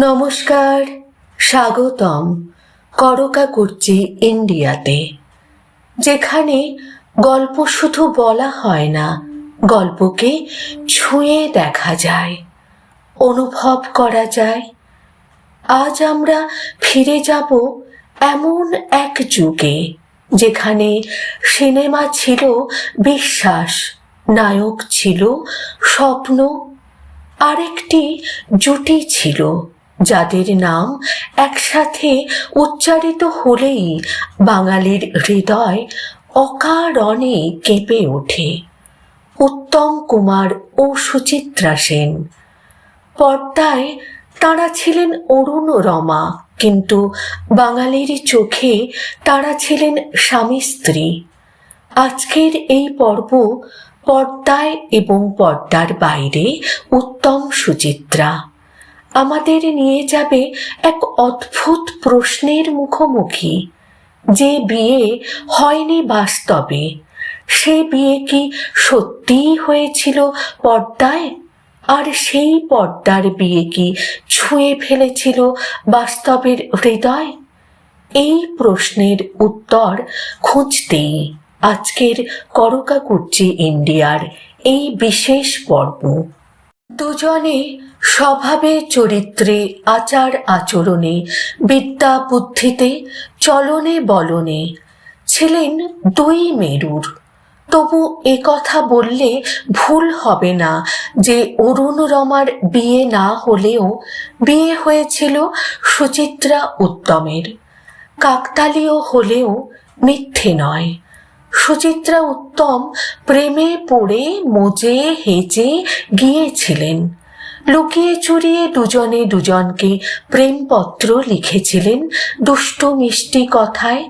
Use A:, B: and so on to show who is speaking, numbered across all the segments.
A: নমস্কার, স্বাগতম করকা করছি ইন্ডিয়াতে, যেখানে গল্প শুধু বলা হয় না, গল্পকে ছুঁয়ে দেখা যায়, অনুভব করা যায়। আজ আমরা ফিরে যাব এমন এক যুগে, যেখানে সিনেমা ছিল বিশ্বাস, নায়ক ছিল স্বপ্ন, আরেকটি জুটি ছিল। যাদের নাম একসাথে উচ্চারিত হলেই বাঙালির হৃদয় অকারণে কেঁপে ওঠে। উত্তম কুমার ও সুচিত্রা সেন। পর্দায় তাঁরা ছিলেন অরুণ রমা, কিন্তু বাঙালির চোখে তাঁরা ছিলেন স্বামী স্ত্রী। আজকের এই পর্ব পর্দায় এবং পর্দার বাইরে উত্তম সুচিত্রা। আমাদের নিয়ে যাবে এক অদ্ভুত প্রশ্নের মুখোমুখি। যে বিয়ে হয়নি বাস্তবে, সে বিয়ে কি সত্যিই হয়েছিল পর্দায়? আর সেই পর্দার বিয়ে কি ছুঁয়ে ফেলেছিল বাস্তবের হৃদয়? এই প্রশ্নের উত্তর খুঁজতেই আজকের করকাকুর্চি ইন্ডিয়ার এই বিশেষ পর্ব দুজনে স্বভাবে চরিত্রে, আচার আচরণে, বিদ্যা বুদ্ধিতে, চলনে বলনে। ছিলেন দুই মেরুর। তবু এ কথা বললে ভুল হবে না যে অরুণ রমার বিয়ে না হলেও বিয়ে হয়েছিল সুচিত্রা উত্তমের। কাকতালীয় হলেও মিথ্যে নয়। সুচিত্রা উত্তম প্রেমে পড়ে, মজে হেজে গিয়েছিলেন। লুকিয়ে চুরিয়ে দুজনে দুজনকে প্রেমপত্র লিখেছিলেন দুষ্টু মিষ্টি কথায়।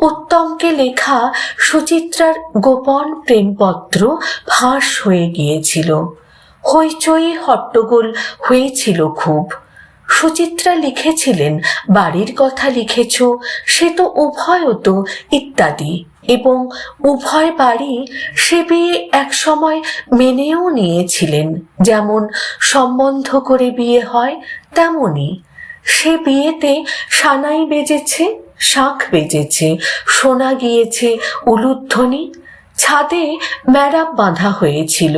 A: উত্তমকে লেখা সুচিত্রার গোপন প্রেমপত্র ফাঁস হয়ে গিয়েছিল। হইচই হট্টগোল হয়েছিল খুব। সুচিত্রা লিখেছিলেন, বাড়ির কথা লিখেছ, সে তো উভয় তো ইত্যাদি। এবং উভয় বাড়ি সে বিয়ে একসময় মেনেও নিয়েছিলেন, যেমন সম্বন্ধ করে বিয়ে হয় তেমনই। সে বিয়েতে সানাই বেজেছে, শাঁখ বেজেছে শোনা গিয়েছে, উলুধ্বনি, ছাদে ম্যারাপ বাঁধা হয়েছিল।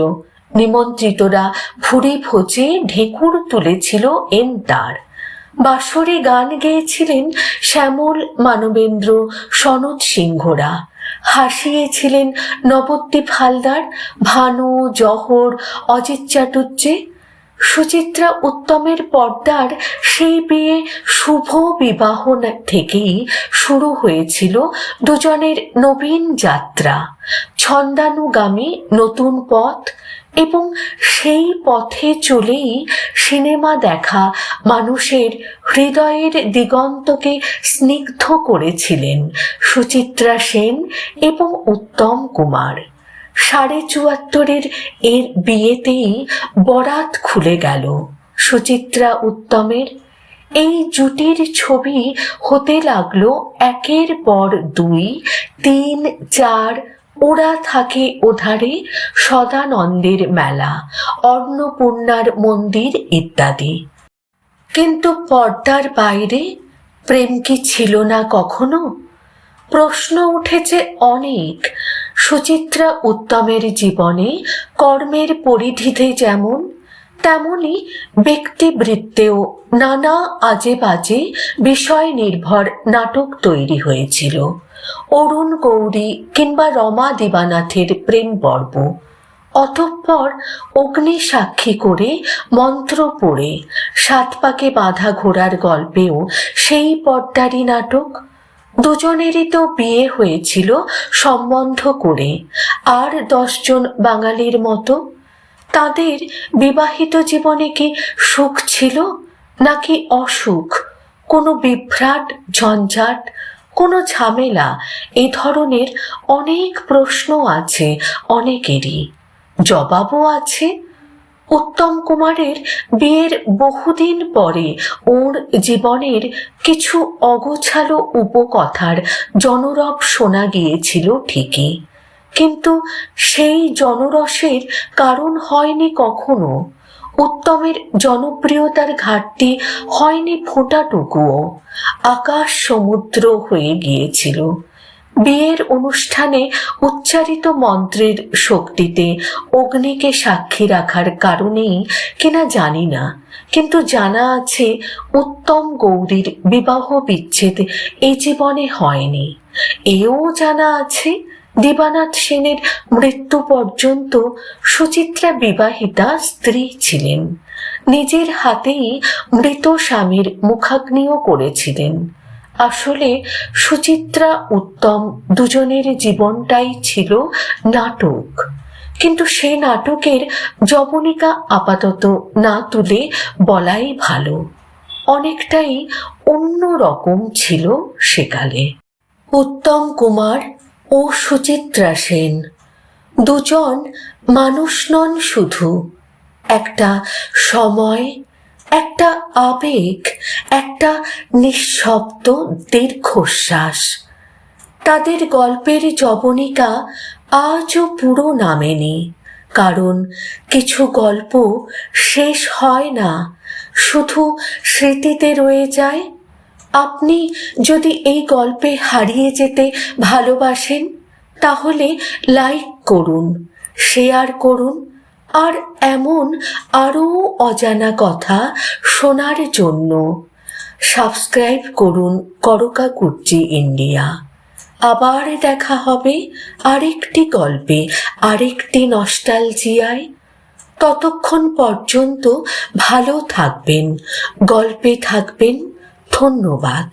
A: নিমন্ত্রিতরা ভুড়ি ভোজে ঢেকুর তুলেছিল এন তার বাঁশরে গান গেয়েছিলেন শ্যামল, মানবেন্দ্র, সনদ সিংহরা। হাসিয়েছিলেন নবদ্বীপ হালদার, ভানু, জহর, অজিত চাটুর্যে সুচিত্রা উত্তমের পর্দার সেই বিয়ে শুভ বিবাহ থেকেই শুরু হয়েছিল দুজনের নবীন যাত্রা। ছন্দানুগামী নতুন পথ এবং সেই পথে চলেই সিনেমা দেখা মানুষের হৃদয়ের দিগন্তকে স্নিগ্ধ করেছিলেন সুচিত্রা সেন এবং উত্তম কুমার। সাড়ে চুয়াত্তরের এর বিয়েতেই বরাত খুলে গেল সুচিত্রা উত্তমের। এই জুটির ছবি হতে লাগল একের পর দুই, তিন, চার ওরা থাকে ওধারে সদানন্দের মেলা, অন্নপূর্ণার মন্দির ইত্যাদি। কিন্তু পর্দার বাইরে প্রেম কি ছিল না কখনো? প্রশ্ন উঠেছে অনেক। সুচিত্রা উত্তমের জীবনে কর্মের পরিধিতে যেমন তেমনি ব্যক্তিবৃত্তেও নানা আজে বাজে বিষয় নির্ভর নাটক তৈরি হয়েছিল। অরুণ গৌরী কিংবা রমা দিবানাথের প্রেম পর্ব। অতঃপর অগ্নি সাক্ষী করে মন্ত্র পড়ে। সাত পাকে বাঁধা ঘোড়ার গল্পেও সেই পর্দারি নাটক। দুজনেরই তো বিয়ে হয়েছিল সম্বন্ধ করে। আর দশজন বাঙালির মতো। তাদের বিবাহিত জীবনে কি সুখ ছিল নাকি অসুখ? কোনো বিভ্রাট, ঝঞ্ঝাট কোনো ঝামেলা এ ধরনের অনেক প্রশ্ন আছে অনেকেরই। জবাবও আছে। উত্তম কুমারের বিয়ের বহুদিন পরে ওর জীবনের কিছু অগোছালো উপকথার জনরব শোনা গিয়েছিল ঠিকই। কিন্তু সেই জনরসের কারণ হয়নি কখনো। উত্তমের জনপ্রিয়তার ঘাটতি হয়নি ফোঁটাটুকুও। আকাশ সমুদ্র হয়ে গিয়েছিল। বিয়ের অনুষ্ঠানে উচ্চারিত মন্ত্রের শক্তিতে অগ্নিকে সাক্ষী রাখার কারণেই কিনা জানি না, কিন্তু জানা আছে উত্তম গৌরীর বিবাহ বিচ্ছেদ এই জীবনে হয়নি। এও জানা আছে দিবানাথ সেনের মৃত্যু পর্যন্ত সুচিত্রা বিবাহিতা স্ত্রী ছিলেন। নিজের হাতেই মৃত স্বামীর মুখাগ্নিও করেছিলেন। আসলে সুচিত্রা উত্তম দুজনের জীবনটাই ছিল নাটক। কিন্তু সে নাটকের জবনিকা আপাতত না তুলে বলাই ভালো। অনেকটাই অন্য রকম ছিল সেকালে। উত্তম কুমার ও সুচিত্রা সেন। দুজন মানুষ নন শুধু। একটা সময়, একটা আবেগ, একটা নিঃশব্দ দীর্ঘশ্বাস। তাদের গল্পের জবনিকা আজও পুরো নামেনি, কারণ কিছু গল্প শেষ হয় না, শুধু স্মৃতিতে রয়ে যায় আপনি যদি এই গল্পে হারিয়ে যেতে ভালোবাসেন, তাহলে লাইক করুন, শেয়ার করুন, আর এমন আরও অজানা কথা শোনার জন্য সাবস্ক্রাইব করুন করকা কুর্চি ইন্ডিয়া। আবার দেখা হবে আরেকটি গল্পে, আরেকটি নস্টালজিয়ায়। ততক্ষণ পর্যন্ত ভালো থাকবেন, গল্পে থাকবেন ধন্যবাদ।